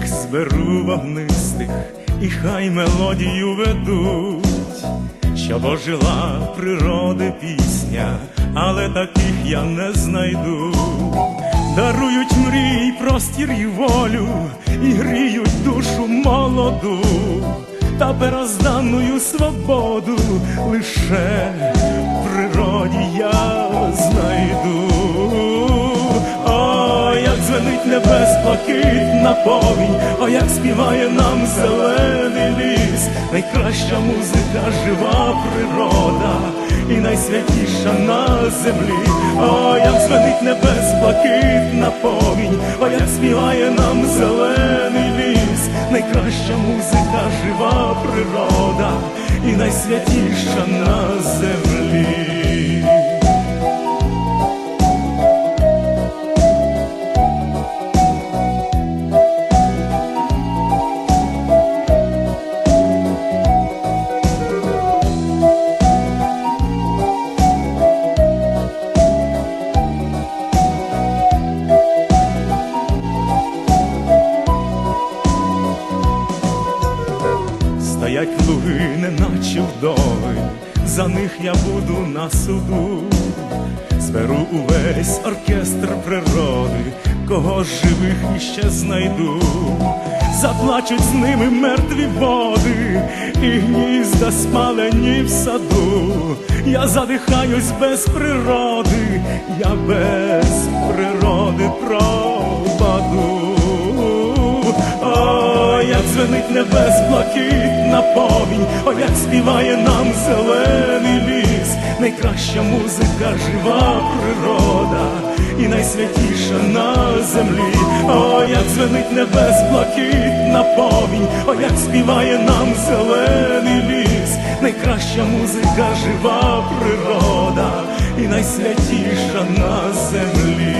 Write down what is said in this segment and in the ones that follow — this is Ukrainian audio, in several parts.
як зберу вогнистих, і хай мелодію ведуть, щоб ожила природи пісня, але таких я не знайду, дарують мрій, простір і волю, і гріють душу молоду, та перезданою свободу лише в природі я. Звенить небес блакитна повінь, о, як співає нам зелений ліс, найкраща музика, жива природа і найсвятіша на землі, о, як звенить небес блакитна повінь, о, як співає нам зелений ліс, найкраща музика, жива природа і найсвятіша на землі. Стоять луги, неначе вдови, за них я буду на суду, зберу увесь оркестр природи, кого живих іще знайду, заплачуть з ними мертві води, і гнізда спалені в саду. Я задихаюсь без природи, я без природи пропаду. Звенить небес блакитна повінь, о, як співає нам зелений ліс, найкраща музика, жива природа і найсвятіша на землі, о, як звенить небес блакитна повінь, о, як співає нам зелений ліс, найкраща музика, жива природа і найсвятіша на землі.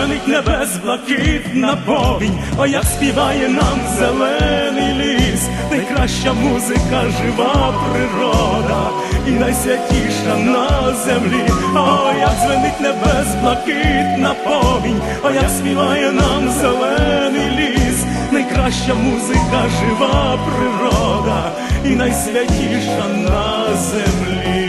О, небес блакитна повінь, о, як співає нам зелений ліс, найкраща музика, жива природа і найсвятіша на землі, о, як дзвенить небес блакитна повінь, о, як співає нам зелений ліс, найкраща музика, жива природа і найсвятіша на землі.